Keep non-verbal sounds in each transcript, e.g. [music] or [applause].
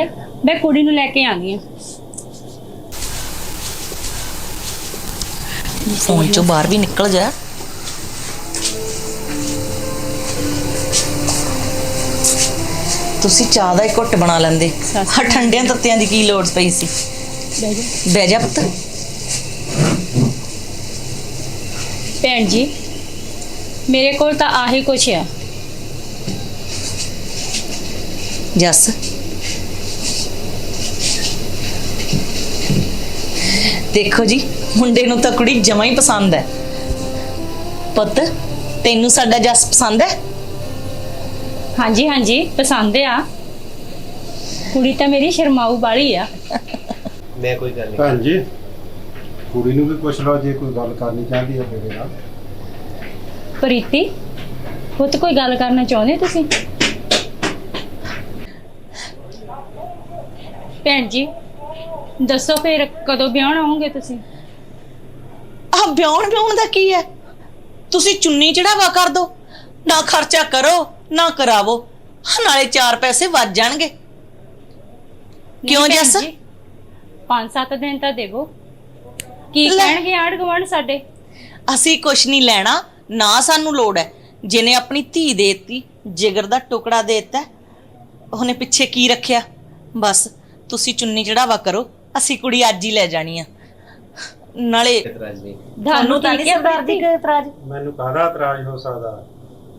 ਆ। ਮੈਂ ਕੁੜੀ ਨੂੰ ਲੈ ਕੇ ਆਣੀ ਆ। ਫੋਨ ਚੋਂ ਬਾਹਰ ਵੀ ਨਿਕਲ ਜਾ। ਤੁਸੀਂ ਚਾਹ ਦਾ ਇੱਕ ਘੁੱਟ ਬਣਾ ਲੈਂਦੇ। ਆ ਠੰਡਿਆਂ ਤੱਤਿਆਂ ਦੀ ਕੀ ਲੋੜ ਪਈ ਸੀ? ਬਹਿ ਜਾ। ਬਹਿ ਜਾ ਪੁੱਤ। ਭੈਣ ਜੀ ਮੇਰੇ ਕੋਲ ਤਾਂ ਆਹੀ ਕੁਛ ਆ। ਜੱਸ। ਦੇਖੋ ਜੀ ਮੁੰਡੇ ਨੂੰ ਤਾਂ ਕੁੜੀ ਜਮਾਂ ਹੀ ਪਸੰਦ ਹੈ। ਪੁੱਤ ਤੈਨੂੰ ਸਾਡਾ ਜੱਸ ਪਸੰਦ ਹੈ? ਹਾਂਜੀ ਹਾਂਜੀ ਪਸੰਦ ਆ। ਕੁੜੀ ਤਾਂ ਮੇਰੀ ਸ਼ਰਮਾਊ ਬਾਲੀ ਆ। ਮੈਂ ਕੋਈ ਗੱਲ ਨਹੀਂ ਭੈਣ ਜੀ ਕੁੜੀ ਨੂੰ ਵੀ ਪੁੱਛ ਲਓ ਜੇ ਕੋਈ ਗੱਲ ਕਰਨੀ ਚਾਹਦੀ ਹੈ ਮੇਰੇ ਨਾਲ। ਪ੍ਰੀਤੀ ਪੁੱਤ ਕੋਈ ਗੱਲ ਕਰਨਾ ਚਾਹੁੰਦੇ ਤੁਸੀਂ? ਭੈਣ ਜੀ ਦੱਸੋ ਫਿਰ ਕਦੋਂ ਵਿਆਹਣ ਆਉਂਗੇ ਤੁਸੀਂ? ਆਹ ਵਿਆਹਣ ਵਿਆਹਣ ਦਾ ਕੀ ਹੈ? ਤੁਸੀਂ ਚੁੰਨੀ ਚੜਾਵਾ ਕਰ ਦੋ ਨਾ ਖਰਚਾ ਕਰੋ ਨਾ ਕਰਾਵੋ ਨਾਲੇ ਚਾਰ ਪੈਸੇ ਵੱਜ ਜਾਣਗੇ। ਕਿਉਂ ਜੱਸ? ਜੀ, ਪੰਜ ਸੱਤ ਦਿਨ ਤਾਂ ਦੇਵੋ। ਕੀ। ਕਹਿਣਗੇ ਆੜ ਗਵਣ ਸਾਡੇ? ਅਸੀਂ ਕੁਛ ਨਹੀਂ ਲੈਣਾ ਨਾ ਸਾਨੂੰ ਲੋੜ ਹੈ। ਜਿਹਨੇ ਆਪਣੀ ਧੀ ਦੇਤੀ ਜਿਗਰ ਦਾ ਟੁਕੜਾ ਦੇਤਾ ਉਹਨੇ ਪਿੱਛੇ ਕੀ ਰੱਖਿਆ? ਬਸ ਤੁਸੀਂ ਚੁੰਨੀ ਚੜਾਵਾ ਕਰੋ। ਅਸੀਂ ਕੁੜੀ ਅੱਜ ਹੀ ਲੈ ਜਾਣੀ ਆ। ਨਾਲੇ ਇਤਰਾਜ਼ ਨਹੀਂ। ਤੁਹਾਨੂੰ ਤਾਂ ਨਹੀਂ ਸਰਦਾਰ ਦੀ ਕੋਈ ਇਤਰਾਜ਼? ਮੈਨੂੰ ਕਾਹਦਾ ਇਤਰਾਜ਼ ਹੋ ਸਕਦਾ?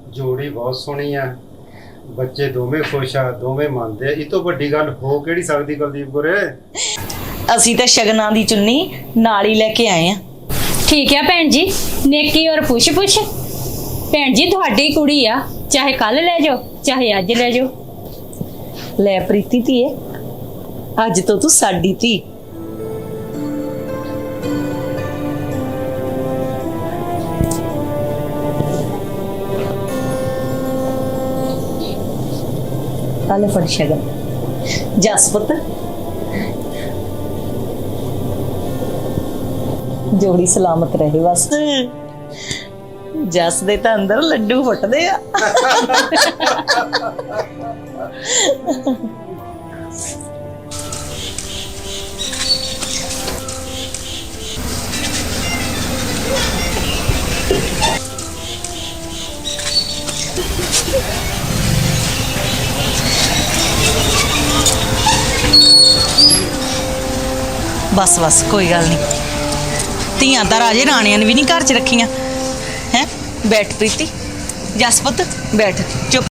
ਜੋੜੀ ਬਹੁਤ ਸੋਹਣੀ ਆ। ਬੱਚੇ ਦੋਵੇਂ ਖੁਸ਼ ਆ ਦੋਵੇਂ ਮੰਨਦੇ ਆ। ਇਹ ਤੋਂ ਵੱਡੀ ਗੱਲ ਹੋ ਕਿਹੜੀ ਸਕਦੀ ਕੁਲਦੀਪ ਗੁਰੇ ਅਸੀਂ ਤਾਂ ਸ਼ਗਨਾਂ ਦੀ ਚੁੰਨੀ ਨਾਲ ਹੀ ਲੈ ਕੇ ਆਏ ਆ। ਠੀਕ ਹੈ ਭੈਣ ਜੀ। ਨੇਕੀ ਔਰ ਪੁੱਛ ਪੁੱਛ। ਭੈਣ ਜੀ ਤੁਹਾਡੀ ਕੁੜੀ ਆ। ਚਾਹੇ ਕੱਲ ਲੈ ਜਾਓ ਚਾਹੇ ਅੱਜ ਲੈ ਜਾਓ। ਲੈ ਪ੍ਰੀਤੀ ਧੀਏ। ਅੱਜ ਤੋਂ ਤੂੰ ਸਾਡੀ ਧੀ। ਤਾਲੇ ਫੜ ਸ਼ਗਨ। ਜਸਪਤ ਜੋੜੀ ਸਲਾਮਤ ਰਹੇ ਬਸ। ਜਸ ਦੇ ਤਾਂ ਅੰਦਰ ਲੱਡੂ ਫੁੱਟਦੇ ਆ। [laughs] ਬਸ ਬਸ, ਕੋਈ ਗੱਲ ਨਹੀਂ। ਧੀਆਂ ਤਾਂ ਰਾਜੇ ਰਾਣੀਆਂ ਨੇ ਵੀ ਨਹੀਂ ਘਰ 'ਚ ਰੱਖੀਆਂ। ਹੈ? ਬੈਠ ਪ੍ਰੀਤੀ। ਜਸਪਤ ਬੈਠ। ਚੁੱਪ।